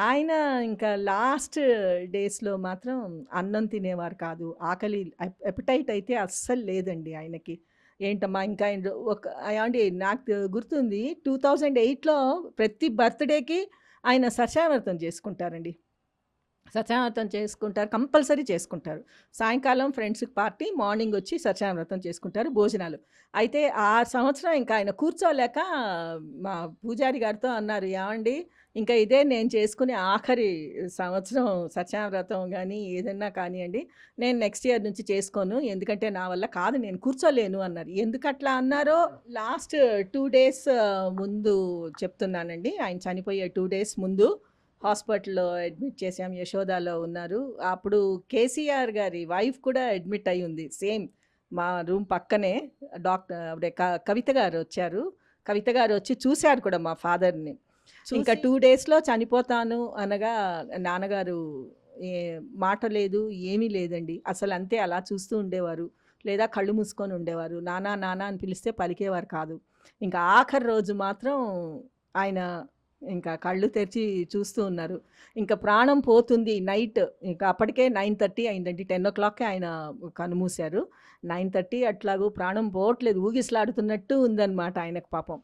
ఆయన ఇంకా లాస్ట్ డేస్‌లో మాత్రం అన్నం తినేవారు కాదు. ఆకలి ఎపిటైట్ అయితే అస్సలు లేదండి ఆయనకి. ఏంటమ్మా ఇంకా ఆయన ఒక అంటే నాకు గుర్తుంది 2008లో ప్రతి బర్త్‌డేకి ఆయన సత్యావర్తం చేసుకుంటారండి. సత్యావ్రతం చేసుకుంటారు. కంపల్సరీ చేసుకుంటారు. సాయంకాలం ఫ్రెండ్స్‌కి పార్టీ, మార్నింగ్ వచ్చి సత్యావ్రతం చేసుకుంటారు. భోజనాలు. అయితే ఆ సంవత్సరం ఇంకా ఆయన కూర్చోలేక మా పూజారి గారితో అన్నారు. ఏవండీ ఇంకా ఇదే నేను చేసుకునే ఆఖరి సంవత్సరం సత్యావ్రతం కానీ ఏదన్నా కానివ్వండి నేను నెక్స్ట్ ఇయర్ నుంచి చేసుకోను. ఎందుకంటే నా వల్ల కాదు నేను కూర్చోలేను అన్నారు. ఎందుకట్లా అన్నారో లాస్ట్ టూ డేస్ ముందు చెప్తున్నానండి. ఆయన చనిపోయే టూ డేస్ ముందు హాస్పిటల్‌లో అడ్మిట్ చేసాం. యశోదాలో ఉన్నారు. అప్పుడు కేసీఆర్ గారి వైఫ్ కూడా అడ్మిట్ అయి ఉంది. సేమ్ మా రూమ్ పక్కనే డాక్టర్ అప్పుడే క కవిత గారు వచ్చారు. కవిత గారు వచ్చి చూశారు కూడా మా ఫాదర్‌ని. ఇంకా 2 డేస్‌లో చనిపోతాను అనగా నాన్నగారు ఏ మాట లేదు, ఏమీ లేదండి. అసలు అంతే అలా చూస్తూ ఉండేవారు. లేదా కళ్ళు మూసుకొని ఉండేవారు. నాన్న, నాన్న అని పిలిస్తే పలికేవారు కాదు. ఇంకా ఆఖరి రోజు మాత్రం ఆయన ఇంకా కళ్ళు తెరిచి చూస్తూ ఉన్నారు. ఇంక ప్రాణం పోతుంది నైట్ ఇంక అప్పటికే 9:30 అయిందండి. 10:00కే ఆయన కన్నుమూశారు. 9:30 అట్లాగూ ప్రాణం పోవట్లేదు. ఊగిసలాడుతున్నట్టు ఉందనమాట ఆయనకు పాపం.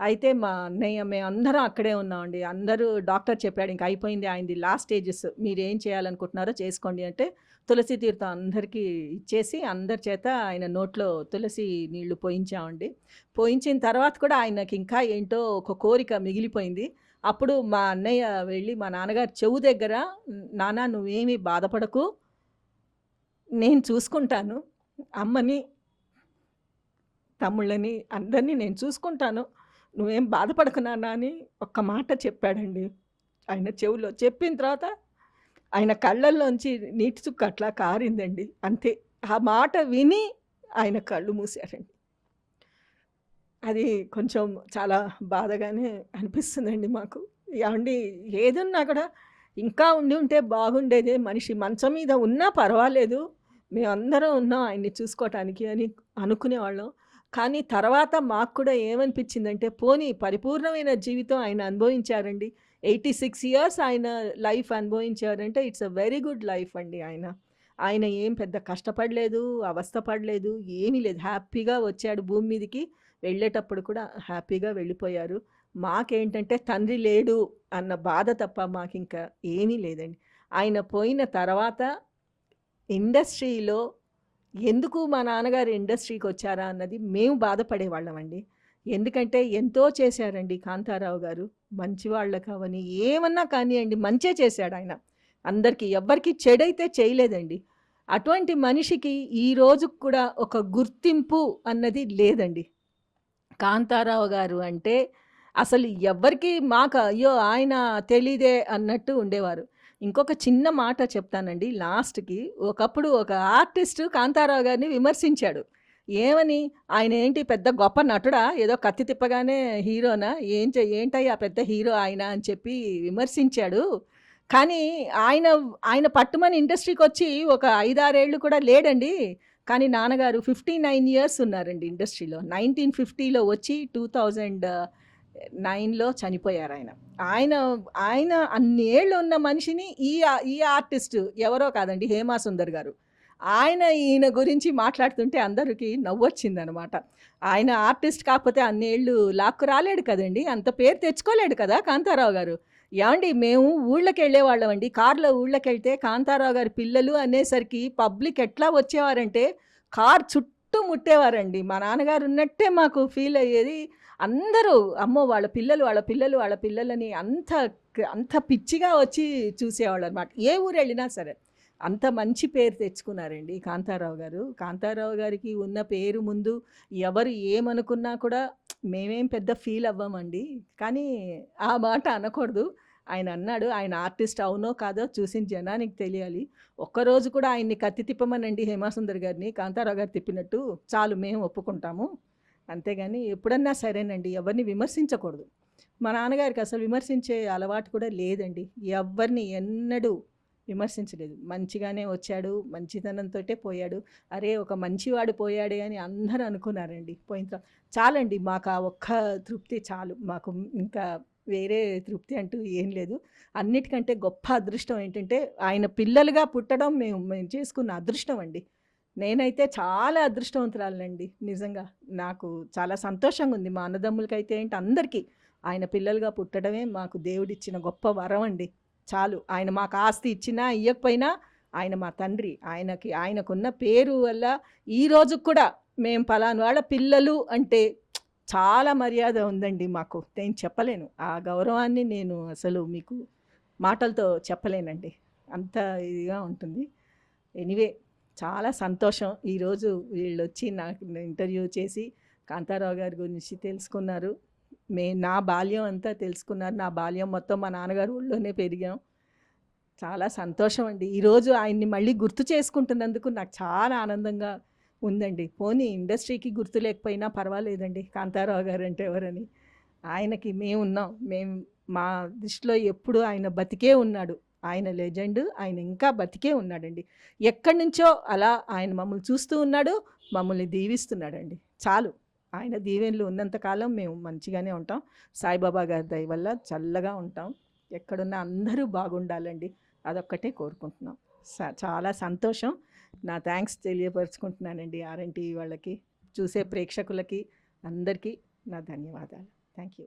అయితే మా అన్నయ్య మేమందరం అక్కడే ఉన్నామండి. అందరూ డాక్టర్ చెప్పాడు ఇంక అయిపోయింది ఆయనది లాస్ట్ స్టేజెస్. మీరు ఏం చేయాలనుకుంటున్నారో చేసుకోండి అంటే తులసి తీర్థం అందరికీ ఇచ్చేసి అందరి చేత ఆయన నోట్లో తులసి నీళ్ళు పోయించామండి. పోయించిన తర్వాత కూడా ఆయనకి ఇంకా ఏంటో ఒక కోరిక మిగిలిపోయింది. అప్పుడు మా అన్నయ్య వెళ్ళి మా నాన్నగారు చెవు దగ్గర నాన్న నువ్వేమీ బాధపడకు. నేను చూసుకుంటాను. అమ్మని తమ్ముళ్ళని అందరినీ నేను చూసుకుంటాను. నువ్వేం బాధపడకు నాన్న అని ఒక్క మాట చెప్పాడండి. ఆయన చెవులో. చెప్పిన తర్వాత ఆయన కళ్ళల్లోంచి నీటి చుక్క అట్లా కారిందండి. అంతే. ఆ మాట విని ఆయన కళ్ళు మూసారండి. అది కొంచెం చాలా బాధగానే అనిపిస్తుందండి మాకు. ఏమండి ఏదున్నా కూడా ఇంకా ఉండి ఉంటే బాగుండేదే. మనిషి మంచం మీద ఉన్నా పర్వాలేదు. మేమందరం ఉన్నాం ఆయన్ని చూసుకోవటానికి అని అనుకునేవాళ్ళం. కానీ తర్వాత మాకు కూడా ఏమనిపించిందంటే పోనీ పరిపూర్ణమైన జీవితం ఆయన అనుభవించారండి. 86 ఇయర్స్ ఆయన life అనుభవించారంటే it's a very good life అండి ఆయన. ఆయన ఏం పెద్ద కష్టపడలేదు, అవస్థ పడలేదు, ఏమీ లేదు. హ్యాపీగా వచ్చాడు భూమి మీదకి. వెళ్ళేటప్పుడు కూడా హ్యాపీగా వెళ్ళిపోయారు. మాకేంటంటే తండ్రి లేడు అన్న బాధ తప్ప మాకింకా ఏమీ లేదండి. ఆయన పోయిన తర్వాత ఇండస్ట్రీలో ఎందుకు మా నాన్నగారు ఇండస్ట్రీకి వచ్చారా అన్నది మేము బాధపడేవాళ్ళమండి. ఎందుకంటే ఎంతో చేశారండి కాంతారావు గారు. మంచివాళ్ళ కావని ఏమన్నా కానివ్వండి మంచే ఆయన అందరికి ఎవ్వరికి చెడైతే చేయలేదండి. అటువంటి మనిషికి ఈ రోజుకు కూడా ఒక గుర్తింపు అన్నది లేదండి. కాంతారావు గారు అంటే అసలు ఎవ్వరికీ మాకు అయ్యో! ఆయన తెలీదే అన్నట్టు ఉండేవారు. ఇంకొక చిన్న మాట చెప్తానండి లాస్ట్‌కి. ఒకప్పుడు ఒక ఆర్టిస్ట్ కాంతారావు గారిని విమర్శించాడు. ఏమని? ఆయన ఏంటి పెద్ద గొప్ప నటుడా? ఏదో కత్తి తిప్పగానే హీరోనా? ఏం చే ఏంటయ్యా పెద్ద హీరో ఆయన అని చెప్పి విమర్శించాడు. కానీ ఆయన ఆయన పట్టుమని ఇండస్ట్రీకి వచ్చి ఒక 5, 6 ఏళ్ళు కూడా లేడండి. కానీ నాన్నగారు 59 ఇయర్స్ ఉన్నారండి ఇండస్ట్రీలో. 1950లో వచ్చి టూ థౌజండ్ నైన్లో చనిపోయారు ఆయన ఆయన అన్ని ఏళ్ళు ఉన్న మనిషిని ఈ ఈ ఆర్టిస్ట్ ఎవరో కాదండి హేమా సుందర్ గారు. ఆయన ఈయన గురించి మాట్లాడుతుంటే అందరికి నవ్వొచ్చిందనమాట. ఆయన ఆర్టిస్ట్ కాకపోతే అన్నేళ్ళు లాక్కు రాలేడు కదండీ! అంత పేరు తెచ్చుకోలేడు కదా కాంతారావు గారు. ఏవండీ మేము ఊళ్ళకెళ్ళేవాళ్ళమండి. కార్‌లో ఊళ్ళకెళ్తే కాంతారావు గారి పిల్లలు అనేసరికి పబ్లిక్ ఎట్లా వచ్చేవారంటే కార్ చుట్టూ ముట్టేవారండి. మా నాన్నగారు ఉన్నట్టే మాకు ఫీల్ అయ్యేది. అందరూ అమ్మో! వాళ్ళ పిల్లలు, వాళ్ళ పిల్లలు, వాళ్ళ పిల్లలని అంత అంత పిచ్చిగా వచ్చి చూసేవాళ్ళు అనమాట ఏ ఊరు వెళ్ళినా సరే. అంత మంచి పేరు తెచ్చుకున్నారండి కాంతారావు గారు. కాంతారావు గారికి ఉన్న పేరు ముందు ఎవరు ఏమనుకున్నా కూడా మేమేం పెద్ద ఫీల్ అవ్వమండి. కానీ ఆ మాట అనకూడదు. ఆయన అన్నాడు. ఆయన ఆర్టిస్ట్ అవునో కాదో చూసిన జనానికి తెలియాలి. ఒక్కరోజు కూడా ఆయన్ని కత్తి తిప్పమనండి హేమాసుందర్ గారిని కాంతారావు గారు తిప్పినట్టు. చాలు మేము ఒప్పుకుంటాము. అంతేగాని ఎప్పుడన్నా సరేనండి ఎవరిని విమర్శించకూడదు. మా నాన్నగారికి అసలు విమర్శించే అలవాటు కూడా లేదండి. ఎవరిని ఎన్నడూ విమర్శించలేదు. మంచిగానే వచ్చాడు. మంచితనంతో పోయాడు. అరే! ఒక మంచివాడు పోయాడే అని అందరూ అనుకున్నారండి. పోయిన తర్వాత చాలండి మాకు ఆ ఒక్క తృప్తి చాలు. మాకు ఇంకా వేరే తృప్తి అంటూ ఏం లేదు. అన్నిటికంటే గొప్ప అదృష్టం ఏంటంటే ఆయన పిల్లలుగా పుట్టడం మేము మేము చేసుకున్న అదృష్టం అండి. నేనైతే చాలా అదృష్టవంతురాలండి నిజంగా. నాకు చాలా సంతోషంగా ఉంది. మా అన్నదమ్ములకైతే ఏంటి అందరికీ ఆయన పిల్లలుగా పుట్టడమే మాకు దేవుడిచ్చిన గొప్ప వరం అండి. చాలు. ఆయన మాకు ఆస్తి ఇచ్చినా ఇవ్వకపోయినా ఆయన మా తండ్రి. ఆయనకి ఆయనకున్న పేరు వల్ల ఈ రోజు కూడా మేము పలాను వాళ్ళ పిల్లలు అంటే చాలా మర్యాద ఉందండి మాకు. నేను చెప్పలేను. ఆ గౌరవాన్ని నేను అసలు మీకు మాటలతో చెప్పలేనండి. అంత ఇదిగా ఉంటుంది. ఎనివే చాలా సంతోషం. ఈరోజు వీళ్ళు వచ్చి నాకు ఇంటర్వ్యూ చేసి కాంతారావు గారి గురించి తెలుసుకున్నారు. మే నా బాల్యం అంతా తెలుసుకున్నారు. నా బాల్యం మొత్తం మా నాన్నగారు ఊళ్ళోనే పెరిగాం. చాలా సంతోషం అండి. ఈరోజు ఆయన్ని మళ్ళీ గుర్తు చేసుకుంటున్నందుకు నాకు చాలా ఆనందంగా ఉందండి. పోనీ ఇండస్ట్రీకి గుర్తు లేకపోయినా పర్వాలేదండి. కాంతారావు గారు అంటే ఎవరని. ఆయనకి మేము ఉన్నాం మేము మా దృష్టిలో ఎప్పుడు ఆయన బతికే ఉన్నాడు. ఆయన లెజెండ్. ఆయన ఇంకా బతికే ఉన్నాడండి. ఎక్కడి నుంచో అలా ఆయన మమ్మల్ని చూస్తూ ఉన్నాడు. మమ్మల్ని దీవిస్తున్నాడండి. చాలు. ఆయన దీవెనలు ఉన్నంతకాలం మేము మంచిగానే ఉంటాం. సాయిబాబా గారి దయ వల్ల చల్లగా ఉంటాం. ఎక్కడున్న అందరూ బాగుండాలండి. అదొక్కటే కోరుకుంటున్నాం. చాలా సంతోషం. నా థ్యాంక్స్ తెలియపరుచుకుంటున్నానండి ఆర్ఎన్టీవీ వాళ్ళకి చూసే ప్రేక్షకులకి అందరికీ నా ధన్యవాదాలు. Thank you.